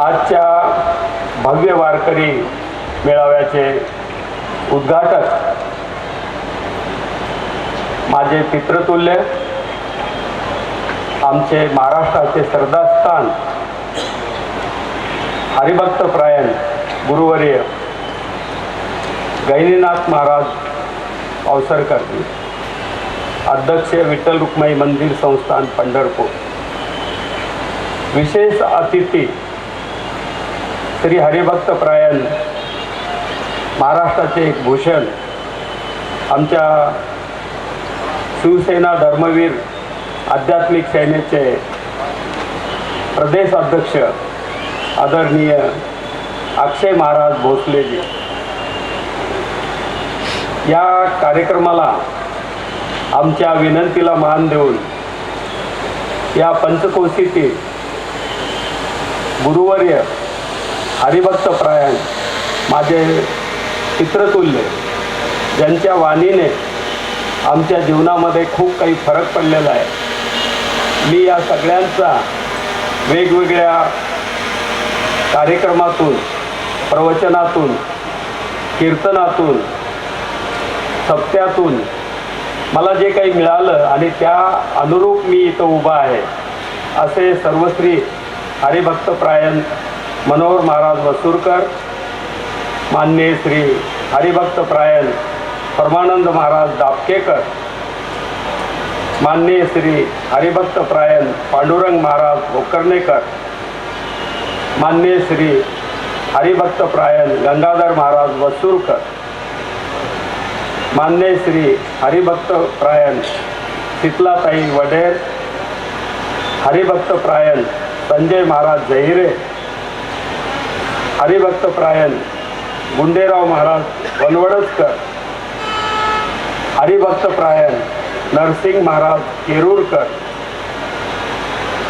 आजच्या भव्य वारकरी मेळाव्याचे उद्घाटक माझे पितृतुल्य आमचे महाराष्ट्राचे श्रद्धास्थान हरिभक्त प्रायण गुरुवर्य गैनीनाथ महाराज अवसरकर अध्यक्ष विठ्ठल रुक्माई मंदिर संस्थान पंढरपूर. विशेष अतिथी श्री हरिभक्त प्रायण महाराष्ट्राचे एक भूषण आमच्या शिवसेना धर्मवीर आध्यात्मिक सेनेचे प्रदेश अध्यक्ष आदरणीय अक्षय महाराज भोसलेजी. या कार्यक्रमाला आमच्या विनंतीला मान देऊन या पंचकोशीतील गुरुवर्य हरिभक्त प्रायण माझे चित्रतुल्य ज्यांच्या वाणीने आमच्या जीवनामध्ये खूप काही फरक पडलेला आहे. मी या सगळ्यांचा वेगवेगळ्या कार्यक्रमातून प्रवचनातून कीर्तनातून सप्त्यातून मला जे काही मिळालं आणि त्या अनुरूप मी इथं उभा आहे असे सर्वश्री हरिभक्तप्रायण मनोहर महाराज वसूरकर मान्य श्री हरिभक्त प्रायण परमानंद महाराज दापकेकर मान्य श्री हरिभक्त प्रायण पांडुरंग महाराज भोकर्णेकर मान्य श्री हरिभक्त प्रायण गंगाधर महाराज वसूरकर मान्य श्री हरिभक्त प्रायण शीतलाताई वडेर हरिभक्त प्रायण संजय महाराज जहिरे हरिभक्त प्रायण गुंडेराव महाराज वनवडसकर हरिभक्त प्रायण नरसिंग महाराज केरूरकर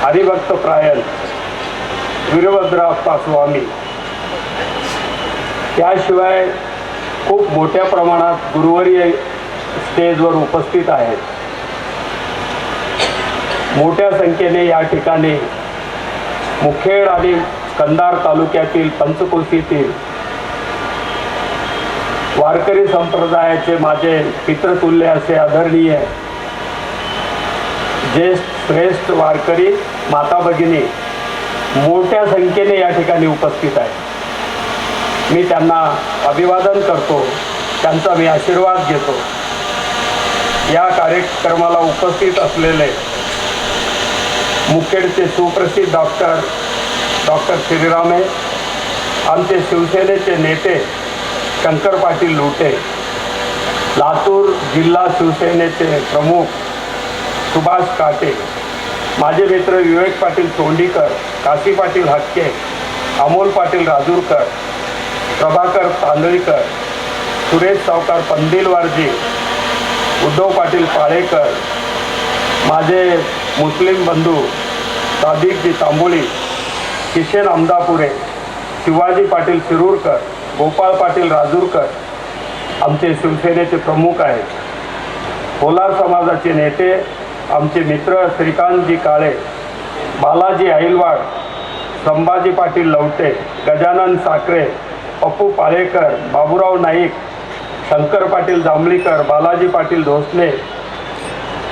हरिभक्त प्रायण वीरभद्राप्पा स्वामी. त्याशिवाय खूप मोठ्या प्रमाणात गुरुवरीय स्टेजवर उपस्थित आहेत. मोठ्या संख्येने या ठिकाणी मुखेड आणि कंधार तालुक्यातील पंचकोशीतील वारकरी संप्रदायाचे माझे पितृतुल्य असे आदरणीय ज्येष्ठ श्रेष्ठ वारकरी माता भगिनी मोठ्या संख्येने या ठिकाणी उपस्थित आहेत. मी त्यांना अभिवादन करतो त्यांचा मी आशीर्वाद घेतो. या कार्यक्रमाला उपस्थित असलेले मुखेडचे सुप्रसिद्ध डॉक्टर डॉक्टर श्रीरामे आमचे शिवसेनेचे नेते शंकर पाटील लुटे लातूर जिल्हा शिवसेनेचे प्रमुख सुभाष काटे माझे मित्र विवेक पाटील तोंडीकर काशी पाटील हक्के अमोल पाटील राजूरकर प्रभाकर तांदळीकर सुरेश सावकार पंदिलवारजी उद्धव पाटील पाळेकर माझे मुस्लिम बंधू सादिकजी तांबोळी किशन अमदापुरे शिवाजी पाटील शिरूरकर गोपाळ पाटील राजूरकर आमचे शिवसेनेचे प्रमुख आहेत. कोलार समाजाचे नेते आमचे मित्र श्रीकांतजी काळे बालाजी आईलवाड संभाजी पाटील लवटे गजानन साखरे पप्पू पाळेकर बाबूराव नाईक शंकर पाटील जांभळीकर बालाजी पाटील धोसले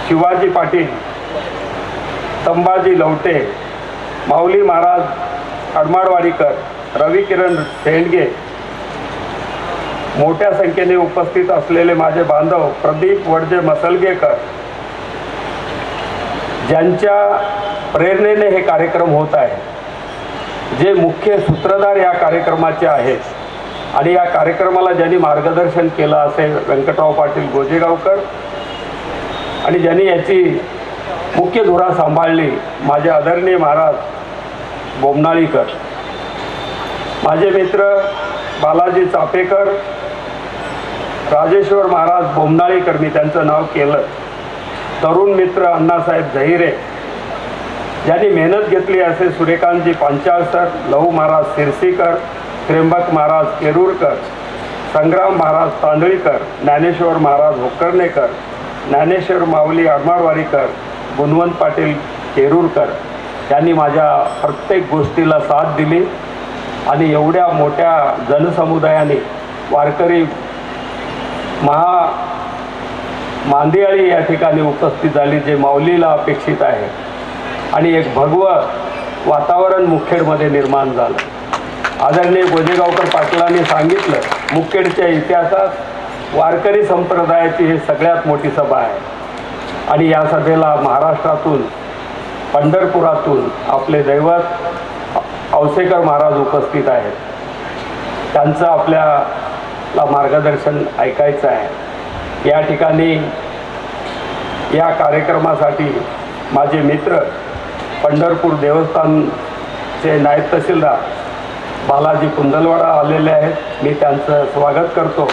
शिवाजी पाटील संभाजी लवटे माऊली महाराज अडमाडवाडीकर रवी किरण शेंडगे मोठ्या संख्येने उपस्थित असलेले माझे बांधव प्रदीप वडजे मसलगेकर ज्यांच्या प्रेरणेने हे कार्यक्रम होत आहे. जे मुख्य सूत्रधार या कार्यक्रमाचे आहेत आणि या कार्यक्रमाला ज्यांनी मार्गदर्शन केलं असे व्यंकटराव पाटील गोजेगावकर आणि ज्यांनी याची मुख्य धुरा सांभाळली माझे आदरणीय महाराज बोमनाळीकर. माझे मित्र बालाजी चापेकर राजेश्वर महाराज बोमनाळीकर मी त्यांचं नाव केलं. तरुण मित्र अण्णासाहेब झहिरे. ज्यांनी मेहनत घेतली असे सूर्यकांतजी पांचाळसर लहू महाराज सिरसीकर त्र्यंबक महाराज केरूरकर संग्राम महाराज तांदळीकर ज्ञानेश्वर महाराज होकर्णेकर ज्ञानेश्वर माऊली अडमारवाडीकर गुणवंत पाटील केरूरकर. त्यांनी माझ्या प्रत्येक गोष्टीला साथ दिली आणि एवढ्या मोठ्या जनसमुदायाने वारकरी महा मांदियाळी या ठिकाणी उपस्थित झाली जे माऊलीला अपेक्षित आहे. आणि एक भगव वातावरण मुखेडमध्ये निर्माण झालं. आदरणीय गोजेगावकर पाटलांनी सांगितलं मुखेडच्या इतिहासात वारकरी संप्रदायाची ही सगळ्यात मोठी सभा आहे. आणि या सभेला महाराष्ट्रातून पंढरपुरातून आपले दैवत औसेकर महाराज उपस्थित आहेत. त्यांचं आपल्याला मार्गदर्शन ऐकायचं आहे. या ठिकाणी या कार्यक्रमासाठी माझे मित्र पंढरपूर देवस्थानचे नायब तहसीलदार बालाजी कुंदलवाडा आलेले आहेत. मी त्यांचं स्वागत करतो.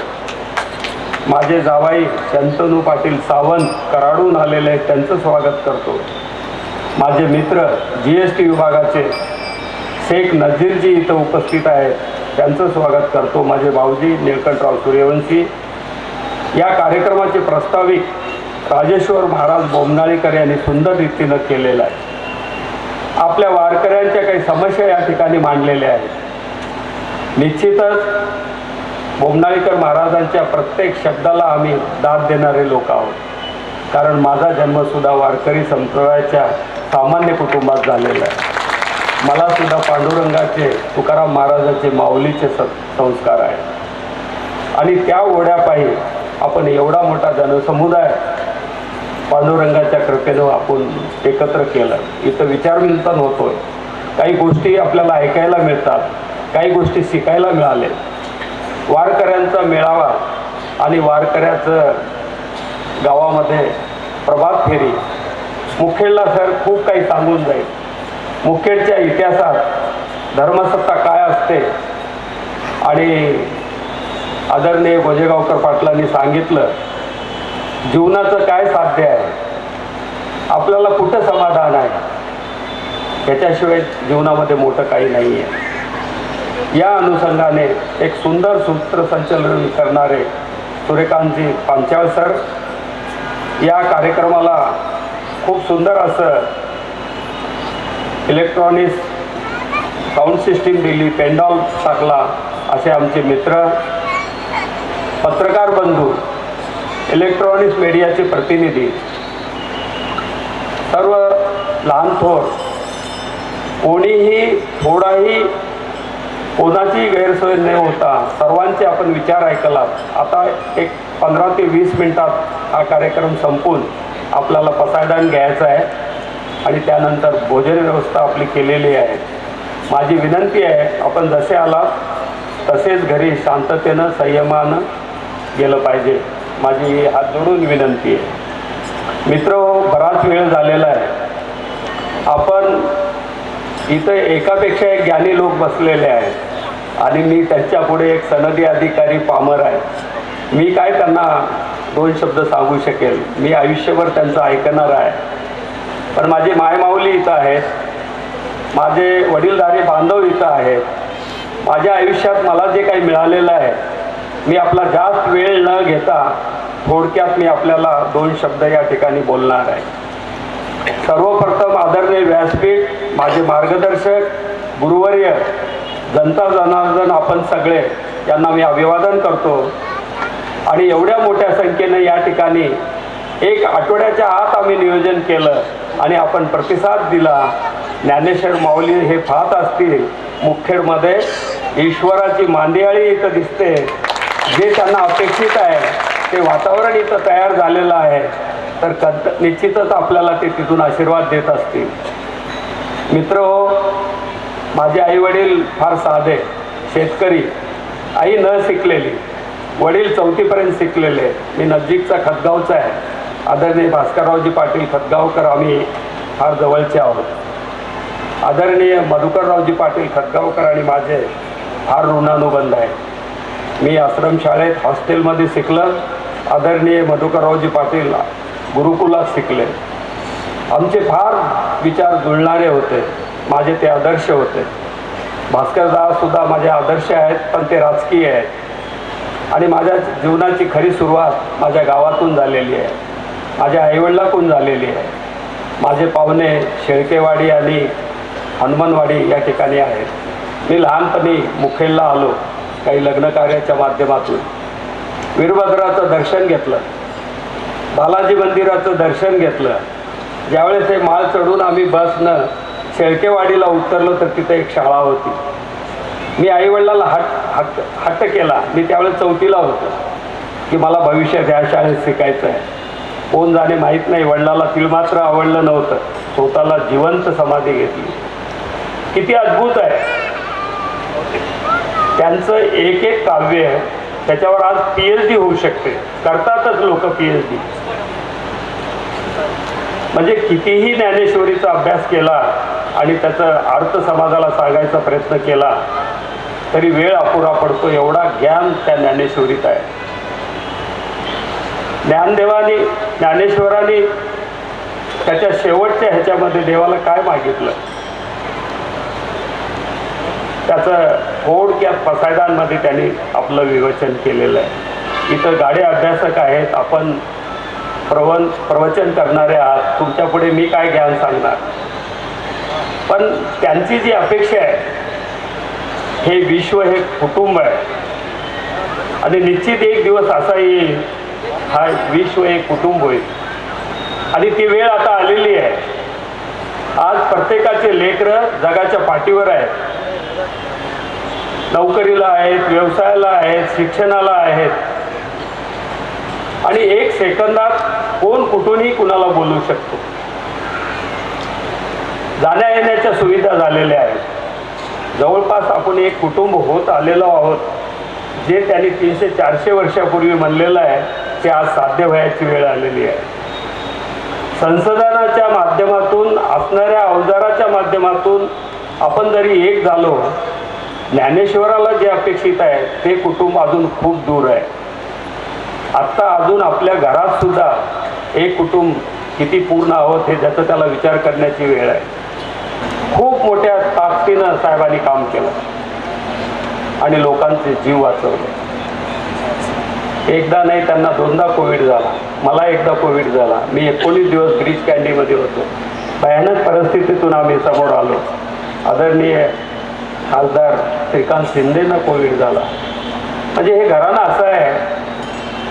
माझे जावाई शंतनू पाटील सावंत कराडून आलेले आहेत. त्यांचं स्वागत करतो. माझे मित्र जी एस टी विभागाचे शेख नजीरजी इथं उपस्थित आहेत. त्यांचं स्वागत करतो. माझे भाऊजी निळकंठराव सूर्यवंशी. या कार्यक्रमाचे प्रस्ताविक राजेश्वर महाराज बोमनाळीकर यांनी सुंदर रीतीनं केलेलं आहे. आपल्या वारकऱ्यांच्या काही समस्या या ठिकाणी मांडलेल्या आहेत. निश्चितच बोमनाळीकर महाराजांच्या प्रत्येक शब्दाला आम्ही दाद देणारे लोक आहोत. कारण माझा जन्मसुद्धा वारकरी संप्रदायाच्या सामान्य कुटुंबात झालेलं आहे. मला सुद्धा पांडुरंगाचे तुकाराम महाराजाचे माऊलीचे संस्कार आहेत. आणि त्या ओढ्यापायी आपण एवढा मोठा जनसमुदाय पांडुरंगाच्या कृपेनं आपण एकत्र केलं. इथं विचारविंतन होतोय. काही गोष्टी आपल्याला ऐकायला मिळतात काही गोष्टी शिकायला मिळाले. वारकऱ्यांचा मेळावा आणि वारकऱ्याचं गावामध्ये प्रभात फेरी मुखेडला सर खूप काही सांगून जाईल. मुखेडच्या इतिहासात धर्मसत्ता काय असते? आणि आदरणीय गोजेगावकर पाटलांनी सांगितलं जीवनाचं काय साध्य आहे? आपल्याला कुठं समाधान आहे? ह्याच्याशिवाय जीवनामध्ये मोठं काही नाही आहे या अनुषंगाने एक सुंदर सूत्रसंचलन करणारे सूर्यकांतजी पांचाळ सर या कार्यक्रमाला खूप सुंदर असं इलेक्ट्रॉनिक्स साऊंड सिस्टीम दिली. पेंडॉल टाकला. असे आमचे मित्र पत्रकार बंधू इलेक्ट्रॉनिक्स मीडियाचे प्रतिनिधी सर्व लहान थोर कोणीही थोडाही कोणाची गैरसोय न होता सर्वांचे आपण विचार ऐकला आता एक पंधरा ते वीस मिनिटात हा कार्यक्रम संपून आपल्याला पसायदान घ्यायचं आहे आणि त्यानंतर भोजन व्यवस्था आपली केलेली आहे. माझी विनंती आहे आपण जसे आलात तसेच घरी शांततेनं संयमानं गेलं पाहिजे. माझी हात जोडून विनंती आहे. मित्र बराच वेळ झालेला आहे. आपण इथं एकापेक्षा एक ज्ञानी लोक बसलेले आहेत आणि मी त्यांच्यापुढे एक सनदी अधिकारी पामर आहे. मी काय त्यांना दोन शब्द सांगू शकेल? मी आयुष्यभर त्यांचं ऐकणार आहे. पण माझे मायमाऊली इथं आहेत. माझे वडीलधारे बांधव इथं आहेत. माझ्या आयुष्यात मला जे काही मिळालेलं आहे मी आपला जास्त वेळ न घेता थोडक्यात मी आपल्याला दोन शब्द या ठिकाणी बोलणार आहे. सर्वप्रथम आदरणीय व्यासपीठ माझे मार्गदर्शक गुरुवर्य जनता जनार्दन आपण सगळे यांना मी अभिवादन करतो. आणि एवढ्या मोठ्या संख्येनं या ठिकाणी एक आठवड्याच्या आत आम्ही नियोजन केलं आणि आपण प्रतिसाद दिला. ज्ञानेश्वर माऊली हे पाहत असतील मुखेडमध्ये ईश्वराची मांदियाळी इथं दिसते. जे त्यांना अपेक्षित आहे ते वातावरण इथं तयार झालेलं आहे. तर कद निश्चितच आपल्याला ते तिथून आशीर्वाद देत असतील. मित्र हो माझे आईवडील फार साधे शेतकरी आई न शिकलेली. वडील चौथीपर्यंत शिकलेले मी नजीकचा खतगावचा आहे. आदरणीय भास्कररावजी पाटील खतगावकर आम्ही फार जवळचे आहोत. आदरणीय मधुकररावजी पाटील खतगावकर आणि माझे फार ऋणानुबंध आहे मी आश्रमशाळेत हॉस्टेलमध्ये शिकलं. आदरणीय मधुकररावजी पाटील गुरुकुलात शिकले. आमचे फार विचार जुळणारे होते. माझे ते आदर्श होते. भास्करदास सुद्धा माझे आदर्श आहेत पण ते राजकीय आहेत. आणि माझ्या जीवनाची खरी सुरुवात माझ्या गावातून झालेली आहे. माझ्या आईवडिलाकडून झालेली आहे. माझे पाहुणे शेळकेवाडी आणि हनुमानवाडी या ठिकाणी आहेत. मी लहानपणी मुखेलला आलो काही लग्नकार्याच्या माध्यमातून. वीरभद्राचं दर्शन घेतलं. बालाजी मंदिराचं दर्शन घेतलं. ज्यावेळेस हे माळ चढून आम्ही बसनं शेळकेवाडीला उतरलो तर तिथे एक शाळा होती. मी आईवडिलाला हट हट्ट हट्ट केला. मी त्यावेळेस चौथीला होतो. की मला भविष्यात ह्या शाळेत शिकायचं आहे कोण जाणे माहीत नाही वडिलाला तिल मात्र आवडलं नव्हतं. स्वतःला जिवंत समाधी घेतली. किती अद्भुत आहे. त्यांचं एक एक काव्य त्याच्यावर आज पी एच डी होऊ शकते. करतातच लोक पी एच डी म्हणजे कितीही ज्ञानेश्वरीचा अभ्यास केला आणि त्याचा अर्थ समाजाला सांगायचा प्रयत्न केला तरी वेळ अपुरा पडतो एवढा ज्ञान त्या ज्ञानेश्वरीत आहे. ज्ञानदेवानी ज्ञानेश्वरांनी त्याच्या शेवटच्या ह्याच्यामध्ये देवाला काय मागितलं? त्याचं थोडक्यात पसायदांमध्ये त्यांनी आपलं विवचन केलेलं आहे. इथं गाडे अभ्यासक आहेत आपण प्रवन प्रवचन करणारे आहात तुमच्यापुढे मी काय ज्ञान सांगणार? पण त्यांची जी अपेक्षा आहे हे विश्व हे कुटुंब आहे. आणि निश्चित एक दिवस असा येईल हा विश्व हे कुटुंब होईल. आणि ती वेळ आता आलेली आहे. आज प्रत्येकाचे लेकरं जगाच्या पाठीवर आहेत. नोकरीला आहेत व्यवसायाला आहेत शिक्षणाला आहेत. आणि एक सेकंदात कोण कुठूनही कुणाला बोलू शकतो. जाण्या येण्याच्या सुविधा झालेल्या आहेत. जवळपास आपण एक कुटुंब होत आलेलो आहोत जे त्यांनी तीनशे चारशे वर्षापूर्वी म्हणलेलं आहे ते आज साध्य व्हायची वेळ आलेली आहे. संशोधनाच्या माध्यमातून असणाऱ्या अवजाराच्या माध्यमातून आपण जरी एक झालो ज्ञानेश्वराला जे अपेक्षित आहे ते कुटुंब अजून खूप दूर आहे. आत्ता अजून आपल्या घरात सुद्धा एक कुटुंब किती पूर्ण आहोत हे ज्याचा त्याला विचार करण्याची वेळ आहे. खूप मोठ्या ताकदीनं साहेबांनी काम केलं. आणि लोकांचे जीव वाचवले. एकदा नाही त्यांना दोनदा कोविड झाला. मला एकदा कोविड झाला. मी एकोणीस दिवस ब्रीज कॅन्डीमध्ये होतो. भयानक परिस्थितीतून आम्ही समोर आलो. आदरणीय खासदार श्रीकांत शिंदेना कोविड झाला. म्हणजे हे घराणं असं आहे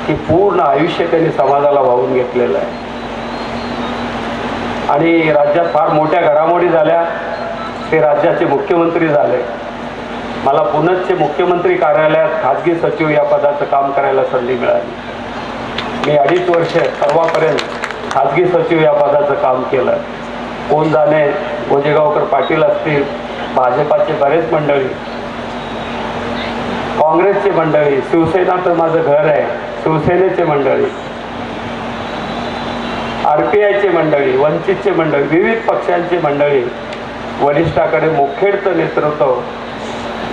की पूर्ण आयुष्य त्यांनी समाजाला वाहून घेतलेलं आहे. आणि राज्यात फार मोठ्या घडामोडी झाल्या. ते राज्याचे मुख्यमंत्री झाले. मला पुनश्च मुख्यमंत्री कार्यालयात खाजगी सचिव या पदाचं काम करायला संधी मिळाली. मी अडीच वर्ष परवापर्यंत खाजगी सचिव या पदाचं काम केलं. कोण जाणे गोजेगावकर पाटील असतील भाजपाचे बरेच मंडळी. काँग्रेसचे मंडळी शिवसेना तर माझं घर आहे शिवसेनेचे मंडळी. आर पी आयचे मंडळी वंचितचे मंडळी विविध पक्षांचे मंडळी. वरिष्ठाकडे मुखेडचं नेतृत्व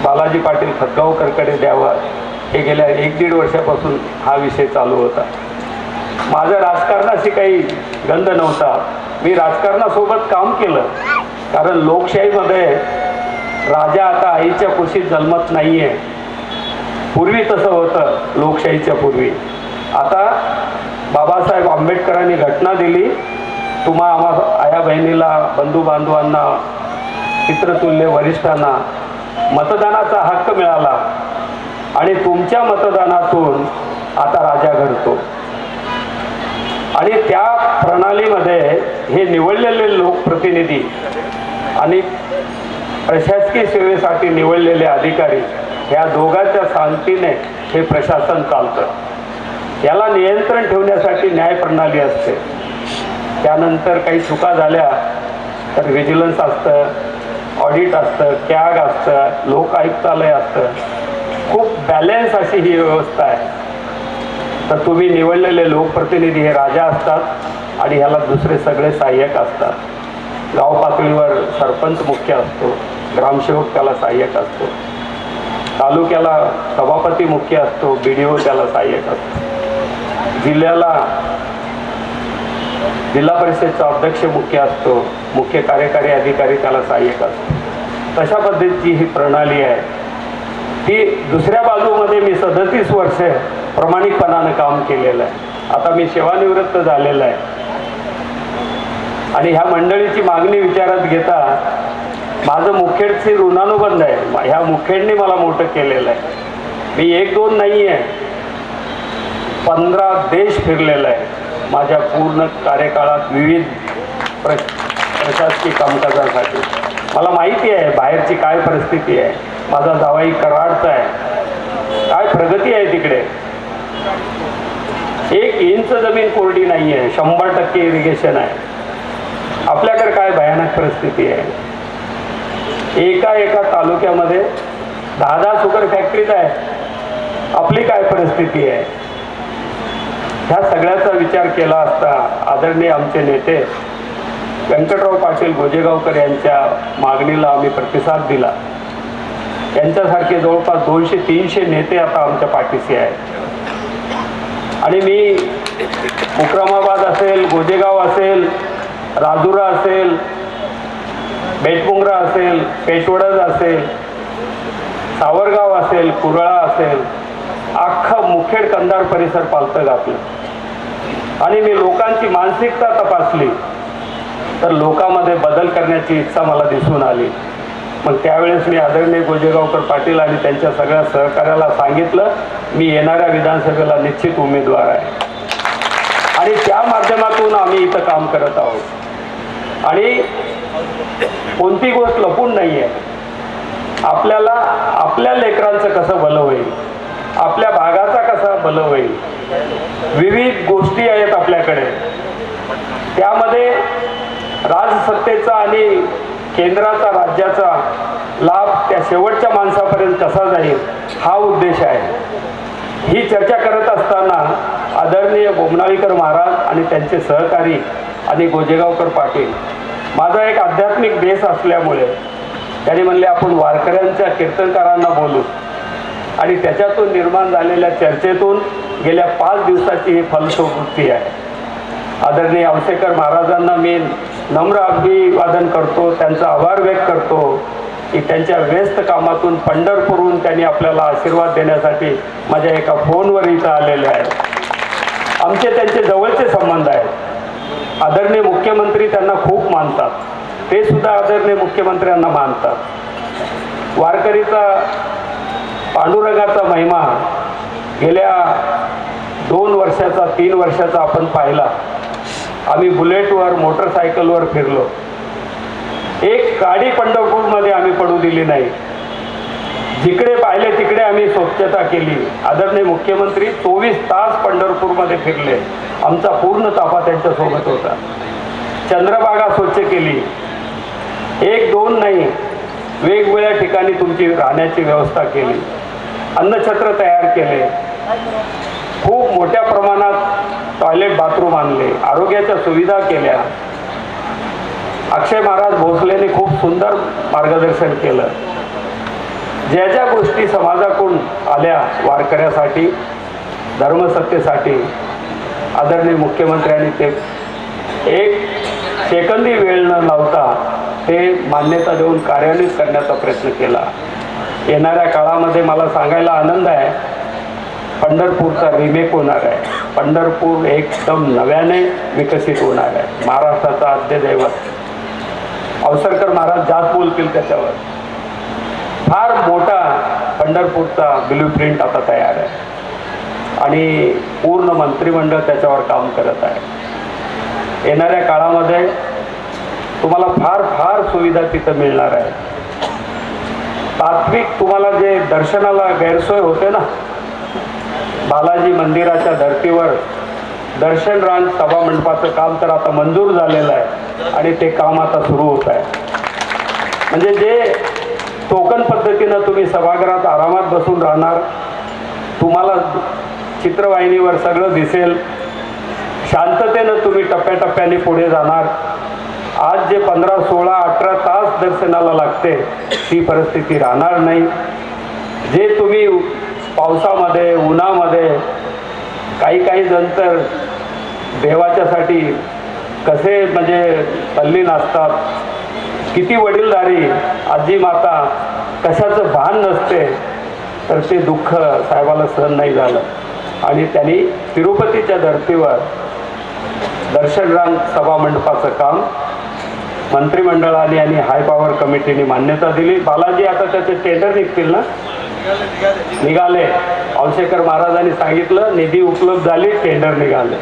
बालाजी पाटील खतगावकरकडे द्यावं हे गेल्या एक दीड वर्षापासून हा विषय चालू होता. माझा राजकारणाशी काही गंध नव्हता. मी राजकारणासोबत काम केलं कारण लोकशाहीमध्ये राजा आता आईच्या कुशीत जन्मत नाही आहे पूर्वी तसं होतं लोकशाहीच्या पूर्वी. आता बाबासाहेब आंबेडकरांनी घटना दिली तुम्हा आम्हा आया बहिणीला बंधू बांधवांना पितृतुल्य वरिष्ठांना मतदानाचा हक्क मिळाला आणि तुमच्या मतदानातून आता राजा घडतो. आणि त्या प्रणालीमध्ये हे निवडलेले लोकप्रतिनिधी आणि प्रशासकीय सेवेसाठी निवडलेले अधिकारी या दोघांच्या शांतीने हे प्रशासन चालतं. याला नियंत्रण ठेवण्यासाठी न्यायप्रणाली असते. त्यानंतर काही चुका झाल्या तर व्हिजिलन्स असतं. ऑडिट असतं कॅग असतं लोक आयुक्तालय असतं. खूप बॅलेन्स अशी ही व्यवस्था आहे. तर तुम्ही निवडलेले लोकप्रतिनिधी हे राजा असतात आणि ह्याला दुसरे सगळे सहाय्यक असतात. गाव पातळीवर सरपंच मुख्य असतो ग्रामसेवक त्याला सहाय्यक असतो. तालुक्याला सभापती मुख्य असतो बी डी ओ त्याला सहाय्यक असतो. जिल्ह्याला जिल्हा परिषदचा अध्यक्ष मुख्य असतो मुख्य कार्यकारी अधिकारी त्याला सहाय्यक असतो. तशा पद्धतीची ही प्रणाली आहे. ती दुसऱ्या बाजूमध्ये मी सदतीस वर्ष प्रामाणिकपणानं काम केलेलं आहे. आता मी सेवानिवृत्त झालेलं आहे. आणि ह्या मंडळीची मागणी विचारात घेता माझं मुखेडचे ऋणानुबंध आहे. ह्या मुखेडने मला मोठं केलेलं आहे. मी एक दोन नाही आहे पंधरा देश फिरलेला आहे. माझ्या पूर्ण कार्यकाळात विविध प्र प्रशासकीय कामकाजासाठी. मला माहिती आहे बाहेरची काय परिस्थिती आहे माझा जावाई कराडचा आहे. काय प्रगती आहे तिकडे? एक इंच जमीन कोरडी नाही आहे शंभर टक्के इरिगेशन आहे. आपल्याकडे काय भयानक परिस्थिती आहे? एका एका तालुक्यामध्ये दहा दहा शुगर फॅक्टरीज आहे आपली काय परिस्थिती आहे? ह्या सगळ्याचा विचार केला असता आदरणीय आमचे नेते व्यंकटराव पाटील गोजेगावकर यांच्या मागणीला आम्ही प्रतिसाद दिला. यांच्यासारखे जवळपास दोनशे तीनशे नेते आता आमच्या पाठीशी आहेत. आणि मी उक्रमाबाद असेल गोजेगाव असेल राजुरा असेल बेटमुंगरा असेल पेशवडज असेल सावरगाव असेल कुरळा असेल अख्खा मुखेड कंदार परिसर पालतं घातलं आणि मी लोकांची मानसिकता तपासली तर लोकांमध्ये बदल करण्याची इच्छा मला दिसून आली. मग त्यावेळेस मी आदरणीय गोजेगावकर पाटील आणि त्यांच्या सगळ्या सहकार्याला सांगितलं मी येणाऱ्या विधानसभेला निश्चित उमेदवार आहे. आणि त्या माध्यमातून आम्ही इथं काम करत आहोत. आणि कोणती गोष्ट लपून नाही आहे आपल्याला आपल्या लेकरांचं कसं भलं होईल? आपल्या भागाचा कसा भलं होईल? विविध गोष्टी आहेत आपल्याकडे. त्यामध्ये राजसत्तेचा आणि केंद्राचा राज्याचा लाभ त्या शेवटच्या माणसापर्यंत कसा जाईल हा उद्देश आहे. ही चर्चा करत असताना आदरणीय बोमनाळीकर महाराज आणि त्यांचे सहकारी आणि गोजेगावकर पाटील माझा एक आध्यात्मिक बेस असल्यामुळे त्यांनी म्हणले आपण वारकऱ्यांच्या कीर्तनकारांना बोलू. आणि त्याच्यातून निर्माण झालेल्या चर्चेतून गेल्या पाच दिवसाची ही फलस्वृत्ती आहे. आदरणीय आवसेकर महाराजांना मी नम्र अभिवादन करतो त्यांचा आभार व्यक्त करतो की त्यांच्या व्यस्त कामातून पंढरपूरहून त्यांनी आपल्याला आशीर्वाद देण्यासाठी माझ्या एका फोनवर इथं आलेले आहेत. आमचे त्यांचे जवळचे संबंध आहेत. आदरणीय मुख्यमंत्री त्यांना खूप मानतात. ते सुद्धा आदरणीय मुख्यमंत्र्यांना मानतात. वारकरीचा पांडुरंगाचा महिमा गेल्या दोन वर्षाचा तीन वर्षाचा आपण पाहिला. आम्ही बुलेटवर मोटरसायकलवर फिरलो. एक गाडी पंढरपूरमध्ये आम्ही पडू दिली नाही. जिकडे पाहिले तिकडे आम्ही स्वच्छता केली. आदरणीय मुख्यमंत्री चोवीस तास पंढरपूरमध्ये फिरले. आमचा पूर्ण ताफा त्यांच्यासोबत होता. चंद्रभागा स्वच्छ केली. एक दोन नाही वेगवेगळ्या ठिकाणी तुमची राहण्याची व्यवस्था केली. अन्नछत्र तयार केले. खूप मोठ्या प्रमाणात टॉयलेट बाथरूम आणले. आरोग्याच्या सुविधा केल्या. अक्षय महाराज भोसलेने खूप सुंदर मार्गदर्शन केलं. ज्या ज्या गोष्टी समाजाकडून आल्या वारकऱ्यासाठी धर्मसत्तेसाठी आदरणीय मुख्यमंत्र्यांनी ते एक सेकंदी वेळ न लावता ते मान्यता देऊन कार्यान्वित करण्याचा प्रयत्न केला. येणाऱ्या काळामध्ये मला सांगायला आनंद आहे. पंढरपूरचा रिमेक होणार आहे. पंढरपूर एकदम नव्याने विकसित होणार आहे. महाराष्ट्राचा आद्यदैवत. अवसरकर महाराज जास्त बोलतील त्याच्यावर. फार मोठा पंढरपूरचा ब्ल्यू प्रिंट आता तयार आहे. आणि पूर्ण मंत्रिमंडळ त्याच्यावर काम करत आहे. येणाऱ्या काळामध्ये तुम्हाला फार फार सुविधा तिथं मिळणार आहे. तात्विक तुम्हाला जे दर्शनाला गैरसोय होते ना बालाजी मंदिराच्या धर्तीवर दर्शन रांग सभा मंडपाचं काम तर आता मंजूर झालेलं आहे आणि ते काम आता सुरू होत आहे. म्हणजे जे टोकन पद्धतीनं तुम्ही सभागृहात आरामात बसून राहणार तुम्हाला चित्रवाहिनीवर सगळं दिसेल शांततेनं तुम्ही टप्प्याटप्प्याने पुढे जाणार आज जे पंधरा सोळा अठरा तास दर्शनाला लागते ती परिस्थिती राहणार नाही. जे तुम्ही पावसामध्ये उन्हामध्ये काही काही जण तर देवाच्यासाठी कसे म्हणजे तल्लीन असतात किती वडीलधारी आजी माता कशाचं भान नसते तर ते दुःख साहेबाला सहन नाही झालं. आणि त्यांनी तिरुपतीच्या धर्तीवर दर्शनरांग सभा मंडपाचं काम मंत्रिमंडळाने आणि हाय पॉवर कमिटीने मान्यता दिली. बालाजी आता त्याचे टेंडर निघतील ना? निघाले. औशेकर महाराजांनी सांगितलं निधी उपलब्ध झाली टेंडर निघाले.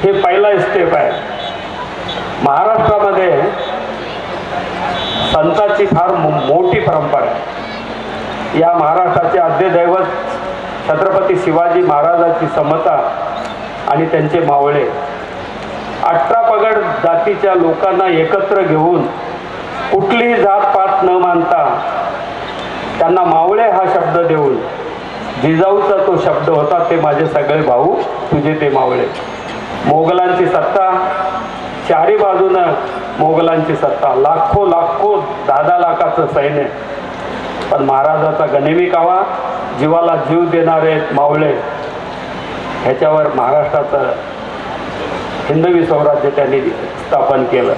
हे पहिला स्टेप आहे. महाराष्ट्रामध्ये संतांची फार मो- मोठी परंपरा आहे. या महाराष्ट्राचे आद्यदैवत छत्रपती शिवाजी महाराजांची समता आणि त्यांचे मावळे अठरा पगड जातीच्या लोकांना एकत्र घेऊन कुठलीही जातपात न मानता त्यांना मावळे हा शब्द देऊन जिजाऊचा तो शब्द होता ते माझे सगळे भाऊ तुझे ते मावळे. मोगलांची सत्ता चारी बाजूनं मोगलांची सत्ता. लाखो लाखो दादा दहा लाखाचं सैन्य. पण महाराजाचा गनिमी कावा जीवाला जीव देणारे मावळे ह्याच्यावर महाराष्ट्राचं हिंदवी स्वराज्य त्यांनी स्थापन केलं.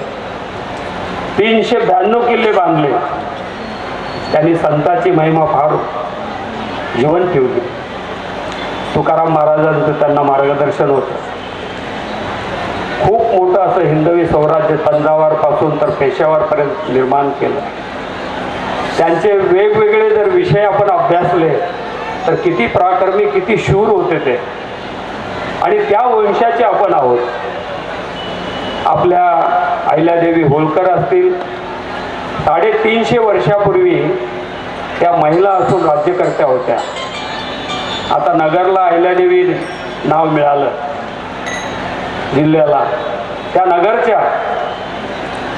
तीनशे ब्याण्णव किल्ले बांधले. त्यांनी संतांची महिमा फार जीवन ठेवली. तुकाराम महाराजांचं त्यांना मार्गदर्शन होतं. खूप मोठं असं हिंदवी स्वराज्य तंजावरपासून तर पेशावरपर्यंत निर्माण केलं. त्यांचे वेगवेगळे जर विषय आपण अभ्यासले तर किती पराक्रमी किती शूर होते ते. आणि त्या वंशाचे आपण आहोत. आपल्या अहिल्यादेवी होळकर असतील. साडेतीनशे वर्षापूर्वी त्या महिला असून राज्यकर्त्या होत्या. आता नगरला अहिल्यादेवी नाव मिळालं. जिल्ह्याला. त्या नगरच्या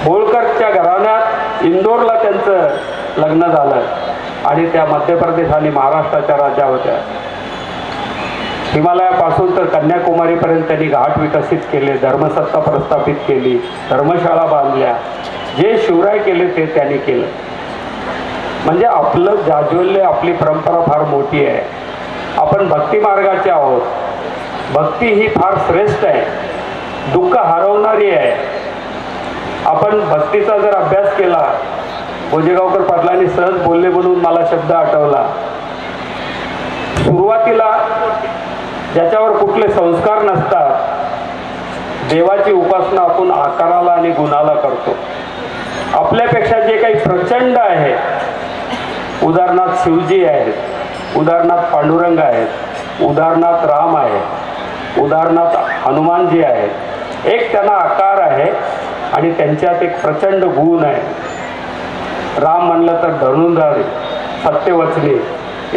होळकरच्या घराण्यात इंदोरला त्यांचं लग्न झालं. आणि त्या मध्य प्रदेश आणि महाराष्ट्राच्या राज्या होत्या. हिमालयापासून तर कन्याकुमारीपर्यंत त्यांनी घाट विकसित केले धर्मसत्ता प्रस्थापित केली धर्मशाळा बांधल्या. जे शिवराय केले ते त्यांनी केलं. म्हणजे आपलं जाज्वल्य आपली परंपरा फार मोठी आहे. आपण भक्ती मार्गाचे आहोत. भक्ती ही फार श्रेष्ठ आहे. दुःख हरवणारी आहे. आपण भक्तीचा जर अभ्यास केला भोजेगावकर पाटलांनी सहज बोलले म्हणून मला शब्द आठवला. सुरुवातीला ज्याच्यावर कुठले संस्कार नसतात देवाची उपासना आपण आकाराला आणि गुणाला करतो. आपल्यापेक्षा जे काही प्रचंड आहे उदाहरणार्थ शिवजी आहेत उदाहरणार्थ पांडुरंग आहेत उदाहरणार्थ राम आहे उदाहरणार्थ हनुमानजी आहेत एक त्यांना आकार आहे आणि त्यांच्यात एक प्रचंड गुण आहे. राम म्हणलं तर धनुर्धारी सत्यवचनी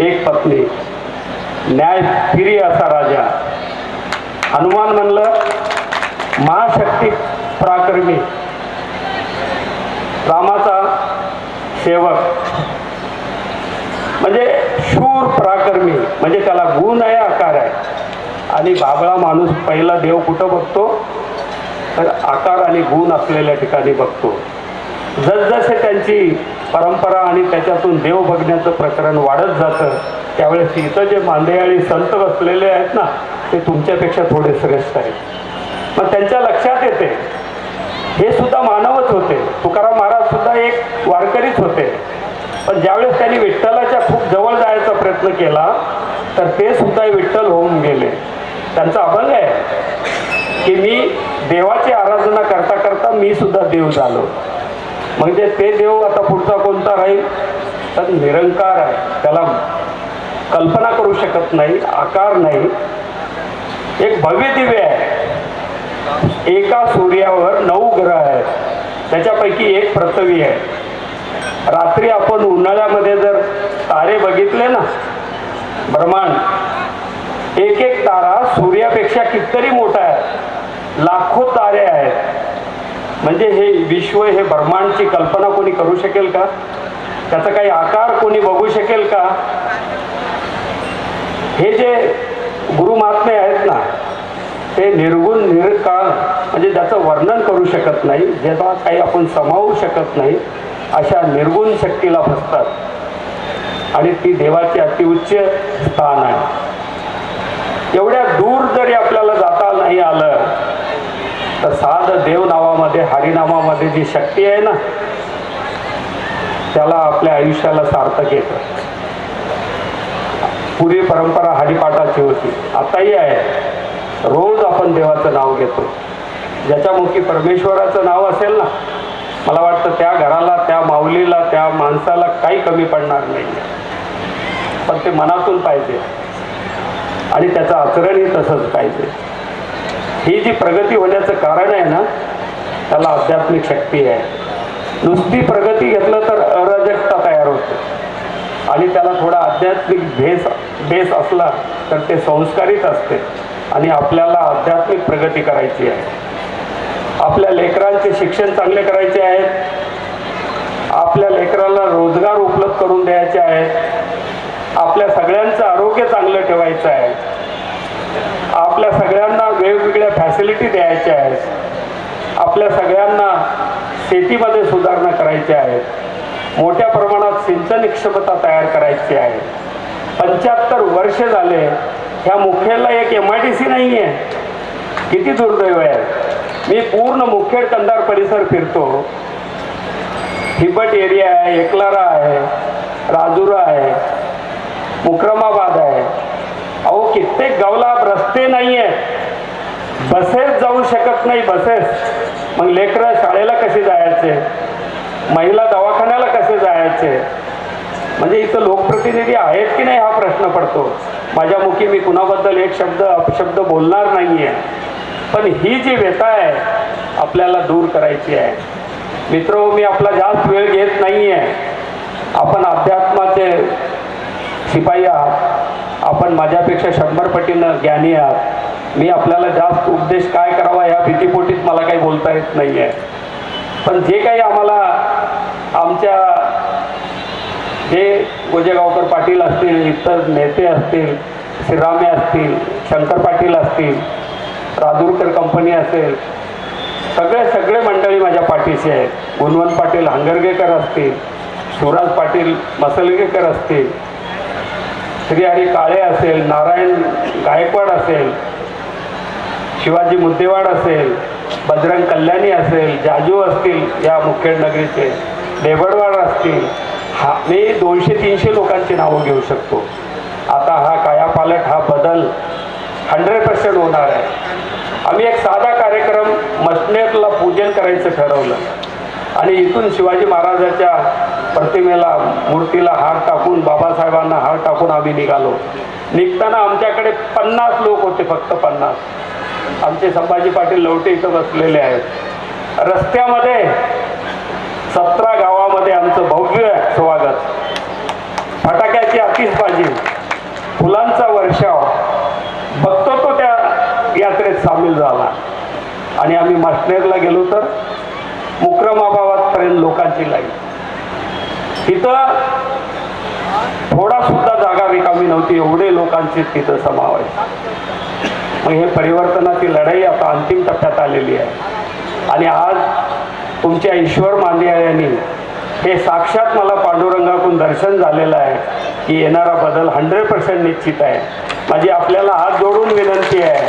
एक पत्नी न्याय फिरी असा राजा. हनुमान म्हणलं महाशक्ती पराक्रमी. रामाचा सेवक. म्हणजे शूर पराक्रमी. म्हणजे त्याला गुण आहे आकार आहे. आणि बाबळा माणूस पहिला देव कुठं बघतो? तर आकार आणि गुण असलेल्या ठिकाणी बघतो. जसजसे त्यांची परंपरा आणि त्याच्यातून देव बघण्याचं प्रकरण वाढत जातं त्यावेळेस इथं जे मांदेयाळी संत बसलेले आहेत ना ते तुमच्यापेक्षा थोडे श्रेष्ठ आहेत. मग त्यांच्या लक्षात येते. हे सुद्धा मानवच होते. तुकाराम महाराज सुद्धा एक वारकरीच होते. पण ज्यावेळेस त्यांनी विठ्ठलाच्या खूप जवळ जायचा प्रयत्न केला तर ते सुद्धा विठ्ठल होऊन गेले. त्यांचा अभंग आहे की मी देवाची आराधना करता करता मी सुद्धा देव झालो. म्हणजे ते देव आता पुढचा कोणता राहील? तर निरंकार आहे. त्याला कल्पना करू शकत नाही आकार नाही. एक भव्य दिव्य आहे. एका सूर्यावर नऊ ग्रह आहेत. त्याच्यापैकी एक पृथ्वी आहे. रात्री आपण उन्हाळ्यामध्ये जर तारे बघितले ना ब्रह्मांड एक एक तारा सूर्यापेक्षा कितीतरी मोठा आहे. लाखो तारे आहेत. म्हणजे हे विश्व हे ब्रह्मांडची कल्पना कोणी करू शकेल का? त्याचा काही आकार कोणी बघू शकेल का? हे जे गुरु महात्मे आहेत ना ते निर्गुण निरकाळ म्हणजे ज्याचं वर्णन करू शकत नाही ज्याचा काही आपण समावू शकत नाही अशा निर्गुण शक्तीला बसतात. आणि ती देवाची अतिउच्च स्थान आहे. एवढ्या दूर जरी आपल्याला जाता नाही आलं तर साध देव नावामध्ये हरिनामामध्ये जी शक्ती आहे ना त्याला आपल्या आयुष्याला सार्थक येतं. पूर्वी परंपरा हरिपाठाची होती. आताही आहे. रोज आपण देवाचं नाव घेतो. ज्याच्यामुखी परमेश्वराचं नाव असेल ना मला वाटतं त्या घराला त्या माऊलीला त्या माणसाला काही कमी पडणार नाही. पण ते मनातून पाहिजे. आणि त्याचं आचरणही तसंच पाहिजे. ही जी प्रगती होण्याचं कारण आहे ना त्याला आध्यात्मिक शक्ती आहे. नुसती प्रगती घेतलं तर अराजकता तयार होते. आणि त्याला थोडा आध्यात्मिक भेस बेस असला तर ते संस्कारित असते आणि आपल्याला आध्यात्मिक प्रगती करायची आहे. आपल्या लेकरांचे शिक्षण चांगले करायचे आहेत आपल्या लेकराला रोजगार उपलब्ध करून द्यायचे आहेत आपल्या सगळ्यांचं आरोग्य चांगलं ठेवायचं आहे. आपल्या सगळ्यांना वेगवेगळ्या फॅसिलिटी द्यायच्या आहेत. आपल्या सगळ्यांना शेतीमध्ये सुधारणा करायच्या आहेत. मोठ्या प्रमाणात सिंचन क्षमता तयार करायची आहे. पंच्याहत्तर वर्ष झाले ह्या मुखेडला एक एम आय डी सी नाही आहे किती दुर्दैव आहे. मी पूर्ण मुखेड कंधार परिसर फिरतो. हिबट एरिया आहे एकलारा आहे राजुरा आहे मुक्रमाबाद आहे. अहो कित्येक गावला रस्ते नाही आहेत बसेस जाऊ शकत नाही बसेस. मग लेकरं शाळेला कसे जायचे? महिला दवाखान्याला कसे जायचे? म्हणजे इथं लोकप्रतिनिधी आहेत की नाही हा प्रश्न पडतो. माझ्या मुखी मी कुणाबद्दल एक शब्द अपशब्द बोलणार नाही आहे पण ही जी व्यथा आहे आपल्याला दूर करायची आहे. मित्र मी आपला जास्त वेळ घेत नाही आहे आपण अध्यात्माचे शिपाई आहात. आपण माझ्यापेक्षा शंभर पटीनं ज्ञानी आहात. मी आपल्याला जास्त उपदेश काय करावा या भीतीपोटीत मला काही बोलता येत नाही आहे पण जे काही आम्हाला आमच्या जे गोजेगावकर पाटील असतील इतर नेते असतील श्रीरामे असतील शंकर पाटील असतील राजूरकर कंपनी असेल सगळे सगळे मंडळी माझ्या पाठीशी आहेत. गुणवंत पाटील हंगरगेकर असतील शिवराज पाटील मसलगेकर असतील श्रीहरी काळे असेल नारायण गायकवाड असेल शिवाजी मुद्देवाड असेल बजरंग कल्याणी असेल जाजू असतील या मुखेड नगरीचे देवडवाड असतील हा मी दोनशे तीनशे लोकांची नावं घेऊ शकतो. आता हा कायापालट हा बदल हंड्रेड पर्सेंट होणार आहे. आम्ही एक साधा कार्यक्रम मसनेरला पूजन करायचं ठरवलं. आणि इथून शिवाजी महाराजाच्या प्रतिमेला मूर्तीला हार टाकून बाबासाहेबांना हार टाकून आम्ही निघालो. निघताना आमच्याकडे पन्नास लोक होते फक्त पन्नास. आमचे संभाजी पाटील लवटे इथं बसलेले आहेत. रस्त्यामध्ये सतरा गावामध्ये आमचं भव्य स्वागत. फटाक्याची आतिषबाजी फुलांचा वर्षाव. बघतो तो त्या यात्रेत सामील झाला. आणि आम्ही मास्टनेरला गेलो तर मुक्रमाबादपर्यंत लोकांची लाईन. तिथं थोडा सुद्धा जागा रिकामी नव्हती एवढे लोकांचे तिथं समावेश. मग हे परिवर्तनाची लढाई आता अंतिम टप्प्यात आलेली आहे. आणि आज तुमच्या ईश्वर मांदिया यांनी हे साक्षात मला पांडुरंगाकडून दर्शन झालेलं आहे की येणारा बदल हंड्रेड पर्सेंट निश्चित आहे. माझी आपल्याला हात जोडून विनंती आहे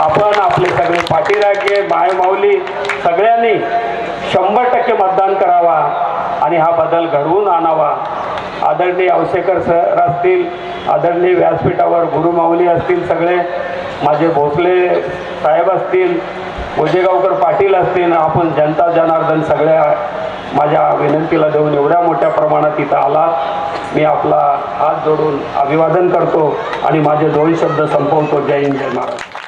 आपण आपले सगळे पाठीराखे माय माऊली सगळ्यांनी शंभर टक्के मतदान करावा. आणि हा बदल घडवून आणावा. आदरणीय अवशेकर सर असतील आदरणीय व्यासपीठावर गुरुमाऊली असतील सगळे माझे भोसले साहेब असतील गोजेगावकर पाटील असतील आपण जनता जनार्दन सगळ्या माझ्या विनंतीला देऊन एवढ्या मोठ्या प्रमाणात इथं आला मी आपला हात जोडून अभिवादन करतो आणि माझे दोन शब्द संपवतो. जय हिंद जय महाराज